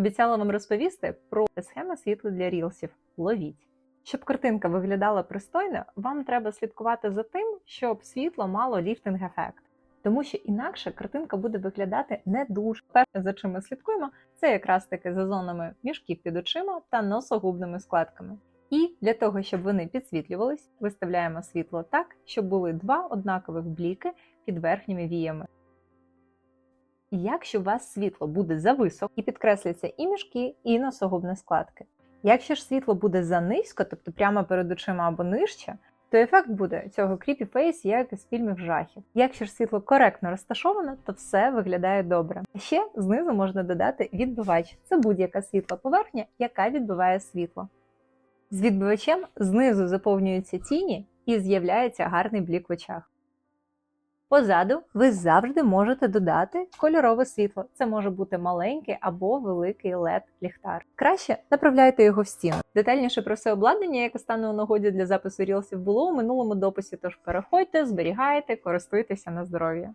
Обіцяла вам розповісти про схему світла для рілсів. Ловіть. Щоб картинка виглядала пристойно, вам треба слідкувати за тим, щоб світло мало ліфтинг-ефект. Тому що інакше картинка буде виглядати не дуже. Перше, за чим ми слідкуємо, це якраз таки за зонами мішків під очима та носогубними складками. І для того, щоб вони підсвітлювались, виставляємо світло так, щоб були два однакових бліки під верхніми віями. Якщо у вас світло буде зависоко і підкресляться і мішки, і носогубні складки. Якщо ж світло буде занизько, тобто прямо перед очима або нижче, то ефект буде цього кріпі фейс, як із фільмів жахів. Якщо ж світло коректно розташовано, то все виглядає добре. Ще знизу можна додати відбивач. Це будь-яка світла поверхня, яка відбиває світло. З відбивачем знизу заповнюються тіні і з'являється гарний блік в очах. Позаду ви завжди можете додати кольорове світло. Це може бути маленький або великий led ліхтар. Краще направляйте його в стіну. Детальніше про все обладнання, яке стане у нагоді для запису рілсів, було у минулому дописі. Тож переходьте, зберігайте, користуйтеся на здоров'я.